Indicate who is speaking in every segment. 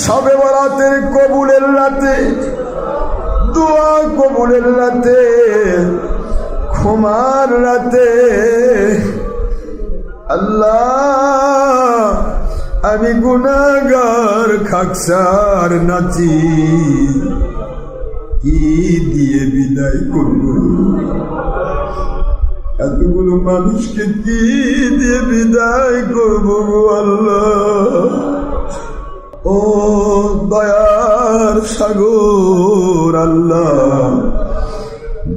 Speaker 1: সবে বরাতের কবুলের রাতে, দোয়া কবুলের রাতে ক্ষমার রাতে, আল্লাহ আমি গুনাগার খাকসার নাচি কি দিয়ে বিদায় করব? এতগুলো মানুষকে কি দিয়ে বিদায় করব আল্লাহ? সাগর, আল্লাহ।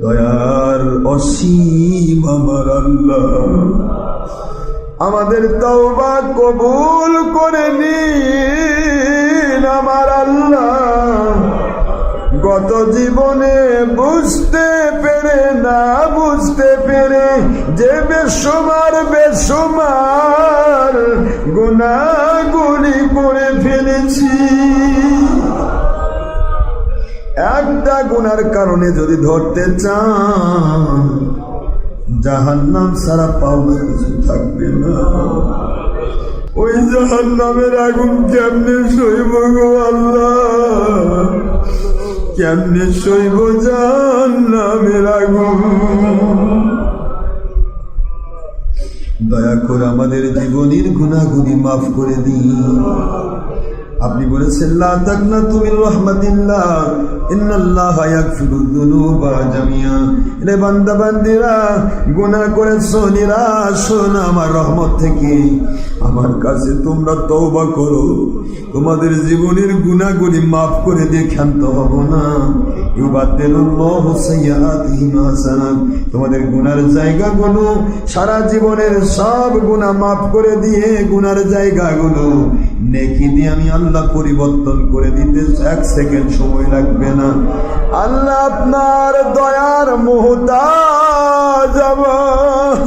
Speaker 1: দয়ার অসীম আমার আল্লাহ। আমাদের তওবা কবুল করে নিন আমার আল্লাহ। গত জীবনে বুঝতে পেরে, না বুঝতে পেরে, যে বেসুমার বেসুমার গুনাগুলি করে ফেলেছি। একটা গুনার কারণে যদি ধরতে চান, জাহান্নাম সারা পাওনা কিছু থাকবে না। ওই জাহান নামের আগুন কেমনে সইব গো আল্লাহ? কেমনে সইব জাহান্নামের আগুন? দয়া করে আমাদের জীবনের গুণাগুলি মাফ করে দিন। আপনি বলেছেন তোমাদের জীবনের গুনাহগুলি মাফ করে দিয়ে ক্ষান্ত হব না। তোমাদের গুনার জায়গাগুলো সারা জীবনের সব গুনাহ মাফ করে দিয়ে গুনার জায়গাগুলো নেকি দিয়ে আমি আল্লাহ পরিবর্তন করে দিতে এক সেকেন্ড সময় লাগবে না। আল্লাহ আপনার দয়ার আমার।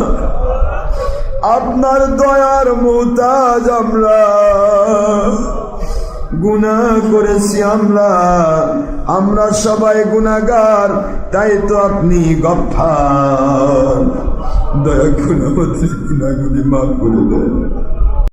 Speaker 1: আপনার দয়ার মুহতাজ আমরা। গুনাহ করেছি আমরা। আমরা সবাই গুনাহগার তাই তো আপনি গফার। দয়া আমাদের গুনাহগুলি মাফ করে দেন।